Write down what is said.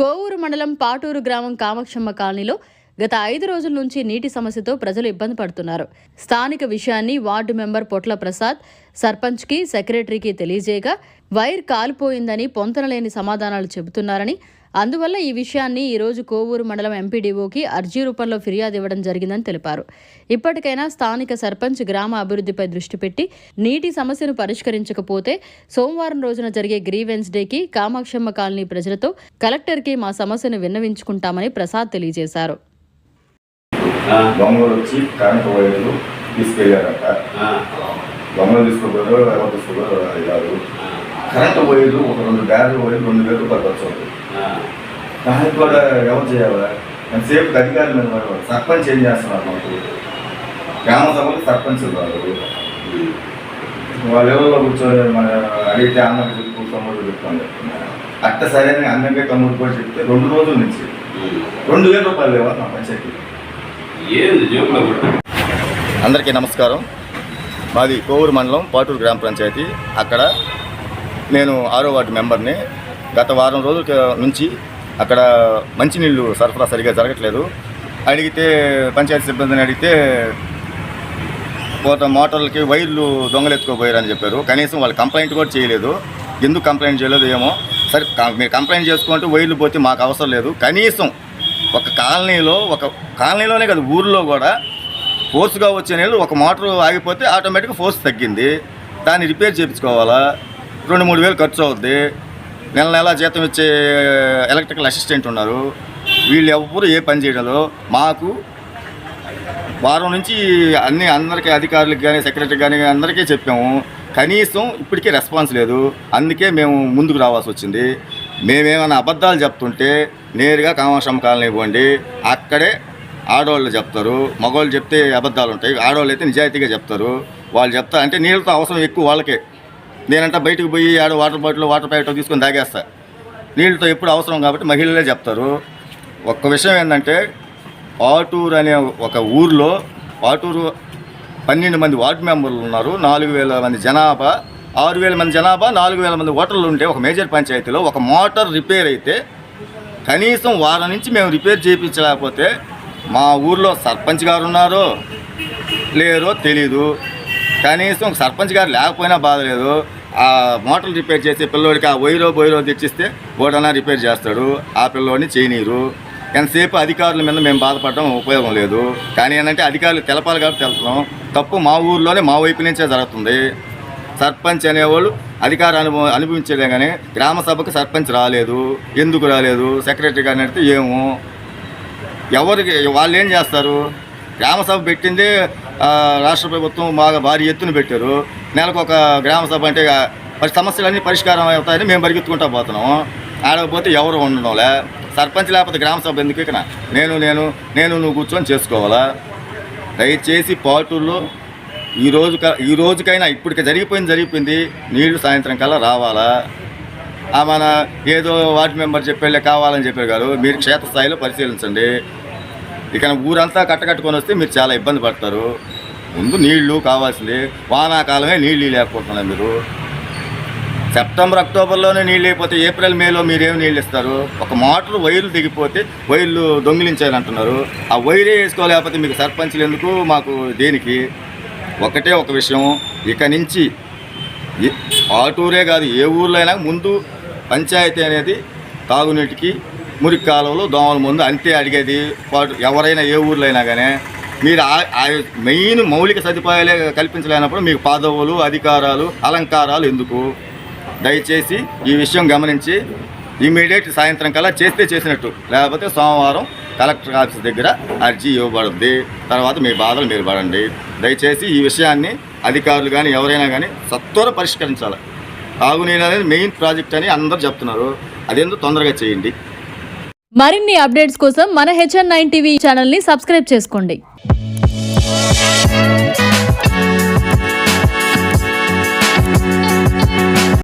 కోవూరు మండలం పాటూరు గ్రామం కామాక్షమ్మ కాలనీలో గత ఐదు రోజుల నుంచి నీటి సమస్యతో ప్రజలు ఇబ్బంది పడుతున్నారు. స్థానిక విషయాన్ని వార్డు మెంబర్ పొట్ల ప్రసాద్ సర్పంచ్కి సెక్రటరీకి తెలియజేయగా వైర్ కాలిపోయిందని పొంతనలేని సమాధానాలు చెబుతున్నారని అందువల్ల ఈ విషయాన్ని ఈరోజు కోవూరు మండలం ఎంపీడీఓకి అర్జీ రూపంలో ఫిర్యాదు ఇవ్వడం జరిగిందని తెలిపారు. ఇప్పటికైనా స్థానిక సర్పంచ్ గ్రామ అభివృద్ధిపై దృష్టి పెట్టి నీటి సమస్యను పరిష్కరించకపోతే సోమవారం రోజున జరిగే గ్రీవెన్స్ డేకి కామాక్షమ్మ కాలనీ ప్రజలతో కలెక్టర్కి మా సమస్యను విన్నవించుకుంటామని ప్రసాద్ తెలియజేశారు. దొంగలు వచ్చి కరెంట్ వైర్లు తీసుకెళ్ళారట. దొంగలు తీసుకోపోయారు ఎవరు తీసుకోపోయారు అది కాదు. కరెంట్ వైర్లు ఒక రెండు బ్యారెల్ వైర్లు రెండు వేలు అవుతుంది దానికి కూడా ఎవరు చేయాలి? ఎంతసేపు అధికారులు మీద. సర్పంచ్ ఏం చేస్తున్నారు మాకు? గ్రామ సభకు సర్పంచ్ ఉన్నారు. వాళ్ళ ఎవరిలో కూర్చొని మన అడిగితే అన్నకి చెప్పు తమ్ముడు చెప్తాను అట్ట సరైన అన్నకే తమ్ముడు కూడా చెప్తే రెండు రోజుల నుంచి. రెండు వేల రూపాయలు లేవా మా పంచాయతీ అందరికీ నమస్కారం. మాది కోవూరు మండలం పాటూరు గ్రామ పంచాయతీ. అక్కడ నేను ఆరో వార్డు మెంబర్ని. గత వారం రోజుల నుంచి అక్కడ మంచినీళ్ళు సరఫరా సరిగా జరగట్లేదు. అడిగితే పంచాయతీ సిబ్బందిని అడిగితే పోత మోటార్లకి వైర్లు దొంగలెత్తుకోపోయారని చెప్పారు. కనీసం వాళ్ళు కంప్లైంట్ కూడా చేయలేదు. ఎందుకు కంప్లైంట్ చేయలేదు ఏమో. సరే మీరు కంప్లైంట్ చేసుకుంటే వైర్లు పోతే మాకు అవసరం లేదు. కనీసం ఒక కాలనీలో ఒక కాలనీలోనే కాదు ఊర్లో కూడా ఫోర్స్గా వచ్చే నీళ్ళు ఒక మోటార్ ఆగిపోతే ఆటోమేటిక్గా ఫోర్స్ తగ్గింది. దాన్ని రిపేర్ చేయించుకోవాలా? రెండు మూడు వేలు ఖర్చు అవుద్ది. నెల నెల జీతం ఇచ్చే ఎలక్ట్రికల్ అసిస్టెంట్ ఉన్నారు. వీళ్ళు ఎవ్వరు ఏ పని చేయడంలో మాకు వారం నుంచి అన్ని అందరికీ అధికారులకు కానీ సెక్రటరీకి కానీ అందరికీ చెప్పాము. కనీసం ఇప్పటికీ రెస్పాన్స్ లేదు. అందుకే మేము ముందుకు రావాల్సి వచ్చింది. మేమేమైనా అబద్ధాలు చెప్తుంటే నేరుగా కామాక్షమ్మ కాలనీ ఇవ్వండి అక్కడే ఆడవాళ్ళు చెప్తారు. మగవాళ్ళు చెప్తే అబద్ధాలు ఉంటాయి. ఆడవాళ్ళు అయితే నిజాయితీగా చెప్తారు. వాళ్ళు చెప్తా అంటే నీళ్ళతో అవసరం ఎక్కువ వాళ్ళకే. నేనంటే బయటకు పోయి ఆడ వాటర్ బాటిల్ వాటర్ ప్యాకెట్ తీసుకొని తాగేస్తా. నీళ్ళతో ఎప్పుడు అవసరం కాబట్టి మహిళలే చెప్తారు. ఒక్క విషయం ఏంటంటే ఆటూరు అనే ఒక ఊర్లో పాటూరు పన్నెండు మంది వార్డు మెంబర్లు ఉన్నారు. నాలుగు వేల మంది జనాభా ఆరు వేల మంది జనాభా నాలుగు వేల మంది ఓటర్లు ఉంటే ఒక మేజర్ పంచాయతీలో ఒక మోటార్ రిపేర్ అయితే కనీసం వారం నుంచి మేము రిపేర్ చేయించలేకపోతే మా ఊర్లో సర్పంచ్ గారు ఉన్నారో లేరో తెలీదు. కనీసం సర్పంచ్ గారు లేకపోయినా బాధ లేదు ఆ మోటార్ రిపేర్ చేసే పిల్లోడికి ఆ వైరో బొయిరో తెచ్చిస్తే ఓడనా రిపేర్ చేస్తాడు. ఆ పిల్లోడిని చేయనీరు. ఎంతసేపు అధికారుల మీద మేము బాధపడడం ఉపయోగం లేదు. కానీ ఏంటంటే అధికారులు తెలపాలి కాబట్టి తెలుస్తున్నాం తప్పు మా ఊర్లోనే మా వైపు నుంచే జరుగుతుంది. సర్పంచ్ అనేవాళ్ళు అధికార అనుభవం అనుభవించలే కానీ గ్రామ సభకు సర్పంచ్ రాలేదు. ఎందుకు రాలేదు? సెక్రటరీ గారిని అడిగితే ఏమో? ఎవరికి వాళ్ళు ఏం చేస్తారు? గ్రామ సభ పెట్టింది రాష్ట్ర ప్రభుత్వం బాగా భారీ ఎత్తున పెట్టారు. నెలకు ఒక గ్రామ సభ అంటే మరి సమస్యలన్నీ పరిష్కారం అవుతాయని మేము పరిగెత్తుకుంటా పోతున్నాం. ఆడకపోతే ఎవరు ఉండడంలే. సర్పంచ్ లేకపోతే గ్రామ సభ ఎందుకు ఇక్కడ? నేను నేను నేను నువ్వు కూర్చొని చేసుకోవాలా? దయచేసి పాటూరులో ఈ రోజు ఈ రోజుకైనా ఇప్పటికి జరిగిపోయింది జరిగిపోయింది. నీళ్ళు సాయంత్రం కల్లా రావాలా? ఆ మన ఏదో వార్డు మెంబర్ చెప్పేళ్ళే కావాలని చెప్పారు గారు. మీరు క్షేత్రస్థాయిలో పరిశీలించండి. ఇక ఊరంతా కట్టకట్టుకొని వస్తే మీరు చాలా ఇబ్బంది పడతారు. ముందు నీళ్ళు కావాల్సింది. వానాకాలమే నీళ్ళు లేకపోతున్నారు మీరు. సెప్టెంబర్ అక్టోబర్లోనే నీళ్ళు అయిపోతే ఏప్రిల్ మేలో మీరేం నీళ్ళు ఇస్తారు? ఒక మోటార్ వైర్లు దిగిపోతే వైర్లు దొంగిలించారంటున్నారు. ఆ వైరే వేసుకోలేకపోతే మీకు సర్పంచ్లు ఎందుకు మాకు దేనికి? ఒకటే ఒక విషయం ఇక నుంచి ఆటూరే కాదు ఏ ఊర్లో అయినా ముందు పంచాయతీ అనేది తాగునీటికి మురికి కాలువలు దోమల ముందు అంతే అడిగేది. పాటు ఎవరైనా ఏ ఊర్లో అయినా కానీ మీరు ఆ- ఆ మెయిన్ మౌలిక సదుపాయాలే కల్పించలేనప్పుడు మీకు పదవులు అధికారాలు అలంకారాలు ఎందుకు? దయచేసి ఈ విషయం గమనించి ఇమీడియట్ సాయంత్రం కల్లా చేస్తే చేసినట్టు. లేకపోతే సోమవారం కలెక్టర్ ఆఫీస్ దగ్గర అర్జీ ఇవ్వబడుద్ది తర్వాత మీ బాధలు మీరు పడండి. దయచేసి ఈ విషయాన్ని అధికారులు కానీ ఎవరైనా కానీ సత్వర పరిష్కరించాలి. తాగునీరు అనేది మెయిన్ ప్రాజెక్ట్ అని అందరూ చెప్తున్నారు. అదేందో తొందరగా చేయండి. మరిన్ని అప్డేట్స్ కోసం మన హెచ్ఎన్ నైన్ టీవీ ఛానల్ని సబ్స్క్రైబ్ చేసుకోండి.